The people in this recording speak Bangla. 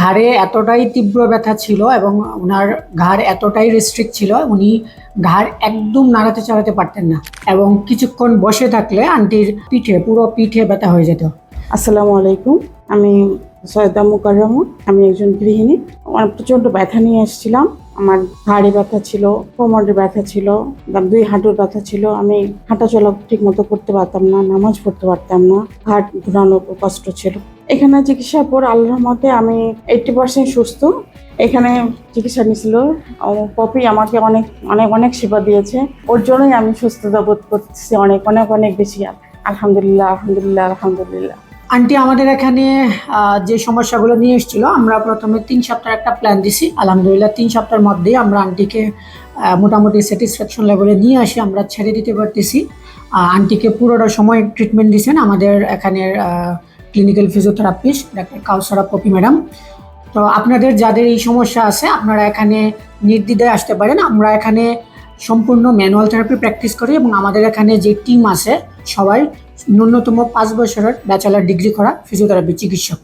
ঘাড়ে এতটাই তীব্র ব্যথা ছিল এবং ওনার ঘাড় এতটাই রেস্ট্রিক্ট ছিল, উনি ঘাড় একদম নাড়াতে চাড়াতে পারতেন না এবং কিছুক্ষণ বসে থাকলে আন্টির পিঠে, পুরো পিঠে ব্যথা হয়ে যেত। আসসালামু আলাইকুম। আমি সৈয়দা মুকাররমা আমি একজন গৃহিণী। আমার প্রচণ্ড ব্যথা নিয়ে এসেছিলাম। আমার ঘাড়ে ব্যথা ছিল, কোমরে ব্যথা ছিল দুই হাঁটুর ব্যথা ছিল। আমি হাঁটাচলা ঠিক মতো করতে পারতাম না, নামাজ পড়তে পারতাম না, হাট ঘুরানো কষ্ট ছিল। এখানে চিকিৎসার পর আল্লাহর মতে আমি এইটটি পার্সেন্ট সুস্থ। এখানে চিকিৎসা নিয়েছিল পপি আমাকে অনেক অনেক অনেক সেবা দিয়েছে। ওর জন্যই আমি সুস্থতা বোধ করতেছি অনেক অনেক অনেক বেশি। আলহামদুলিল্লাহ আলহামদুলিল্লাহ আলহামদুলিল্লাহ। আন্টি আমাদের এখানে যে সমস্যাগুলো নিয়ে এসেছিল, আমরা প্রথমে তিন সপ্তাহের একটা প্ল্যান দিছি। আলহামদুলিল্লাহ, তিন সপ্তাহের মধ্যেই আমরা আন্টিকে মোটামুটি স্যাটিসফ্যাকশন লেভেলে নিয়ে আসি, আমরা ছেড়ে দিতে পারতেছি। আন্টিকে পুরোটা সময় ট্রিটমেন্ট দিয়েছেন আমাদের এখানের clinical physiotherapist doctor Kausara Popi madam তো আপনাদের যাদের এই সমস্যা আছে, আপনারা এখানে নির্দ্বিধায় আসতে পারেন। আমরা এখানে সম্পূর্ণ ম্যানুয়াল থেরাপি প্র্যাকটিস করি এবং আমাদের এখানে যে টিম আছে সবাই ন্যূনতম পাঁচ বছরের ব্যাচেলার ডিগ্রি করা ফিজিওথেরাপি চিকিৎসক।